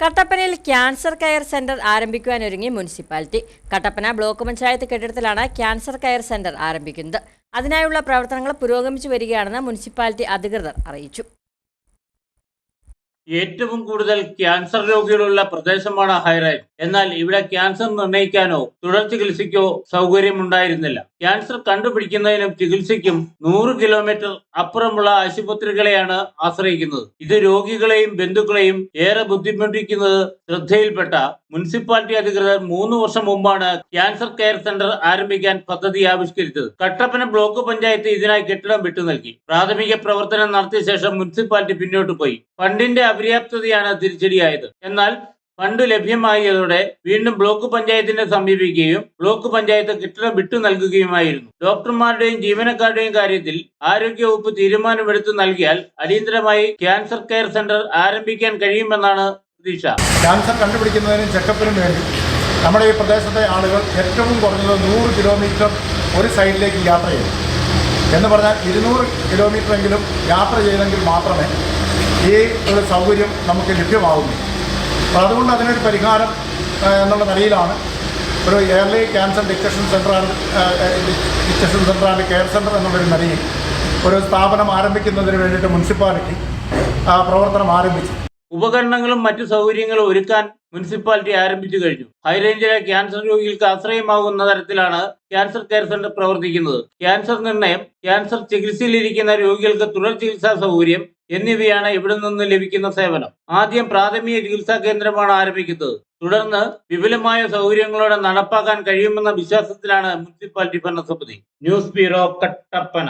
കട്ടപ്പനയിൽ cancer care centre ആരംഭിക്കുവാനൊരുങ്ങി municipality. Kattappana block panchayat കെട്ടിടത്തിലാണ് ക്യാൻസർ കെയർ സെന്റർ ആരംഭിക്കുന്നത്. അതിനായുള്ള പ്രവർത്തനങ്ങൾ പുരോഗമിച്ചു വരികയാണെന്ന് മുനിസിപ്പാലിറ്റി അധികൃതർ അറിയിച്ചു. ഏറ്റവും കൂടുതൽ ക്യാൻസർ രോഗികളുള്ള പ്രദേശമാണ് ഹൈറേഞ്ച്. എന്നാൽ ഇവിടെ ക്യാൻസർ നിർണയിക്കാനോ തുടർ ചികിത്സയ്ക്കോ സൗകര്യമുണ്ടായിരുന്നില്ല. ക്യാൻസർ കണ്ടുപിടിക്കുന്നതിനും ചികിത്സയ്ക്കും നൂറ് കിലോമീറ്റർ അപ്പുറമുള്ള ആശുപത്രികളെയാണ് ആശ്രയിക്കുന്നത്. ഇത് രോഗികളെയും ബന്ധുക്കളെയും ഏറെ ബുദ്ധിമുട്ടിക്കുന്നത് ശ്രദ്ധയിൽപ്പെട്ട മുനിസിപ്പാലിറ്റി അധികൃതർ മൂന്ന് വർഷം മുമ്പാണ് ക്യാൻസർ കെയർ സെന്റർ ആരംഭിക്കാൻ പദ്ധതി ആവിഷ്കരിച്ചത്. കട്ടപ്പന ബ്ലോക്ക് പഞ്ചായത്ത് ഇതിനായി കെട്ടിടം വിട്ടു നൽകി. പ്രാഥമിക പ്രവർത്തനം നടത്തിയ ശേഷം മുനിസിപ്പാലിറ്റി പിന്നോട്ട് പോയി. ഫണ്ടിന്റെ അപര്യാപ്തതയാണ് തിരിച്ചടിയായത്. എന്നാൽ ഫണ്ട് ലഭ്യമായതോടെ വീണ്ടും ബ്ലോക്ക് പഞ്ചായത്തിനെ സമീപിക്കുകയും ബ്ലോക്ക് പഞ്ചായത്ത് കെട്ടിടം വിട്ടു നൽകുകയുമായിരുന്നു. ഡോക്ടർമാരുടെയും ജീവനക്കാരുടെയും കാര്യത്തിൽ ആരോഗ്യവകുപ്പ് തീരുമാനമെടുത്തു നൽകിയാൽ അടിയന്തരമായി ക്യാൻസർ കെയർ സെന്റർ ആരംഭിക്കാൻ കഴിയുമെന്നാണ് പ്രതീക്ഷ. ക്യാൻസർ കണ്ടുപിടിക്കുന്നതിനും ചെക്കപ്പിനും വേണ്ടി നമ്മുടെ ഈ പ്രദേശത്തെ ആളുകൾ ഏറ്റവും കുറഞ്ഞത് നൂറ് കിലോമീറ്റർ ഒരു സൈഡിലേക്ക് യാത്ര ചെയ്യും എന്ന് പറഞ്ഞാൽ ഇരുന്നൂറ് കിലോമീറ്ററെങ്കിലും യാത്ര ചെയ്തെങ്കിൽ മാത്രമേ ഈ ഒരു സൗകര്യം നമുക്ക് ലഭ്യമാവുന്നു അപ്പോൾ അതുകൊണ്ട് അതിനൊരു പരിഹാരം എന്നുള്ള നിലയിലാണ്. ഒരു early cancer detection centre and detection centre and care centre എന്നുള്ളൊരു നിലയിൽ ഒരു സ്ഥാപനം ആരംഭിക്കുന്നതിന് വേണ്ടിയിട്ട് മുനിസിപ്പാലിറ്റി പ്രവർത്തനം ആരംഭിച്ചു. ഉപകരണങ്ങളും മറ്റു സൗകര്യങ്ങളും ഒരുക്കാൻ മുനിസിപ്പാലിറ്റി ആരംഭിച്ചു കഴിഞ്ഞു. ഹൈറേഞ്ചിലെ ക്യാൻസർ രോഗികൾക്ക് ആശ്രയമാകുന്ന തരത്തിലാണ് ക്യാൻസർ കെയർ സെന്റർ പ്രവർത്തിക്കുന്നത്. ക്യാൻസർ നിർണയം ക്യാൻസർ ചികിത്സയിലിരിക്കുന്ന രോഗികൾക്ക് തുടർ ചികിത്സാ സൗകര്യം എന്നിവയാണ് ഇവിടെ നിന്ന് ലഭിക്കുന്ന സേവനം. ആദ്യം പ്രാഥമിക ചികിത്സാ കേന്ദ്രമാണ് ആരംഭിക്കുന്നത്. തുടർന്ന് വിപുലമായ സൗകര്യങ്ങളോടെ നടപ്പാക്കാൻ കഴിയുമെന്ന വിശ്വാസത്തിലാണ് മുനിസിപ്പാലിറ്റി ഭരണസമിതി. News bureau Kattappana.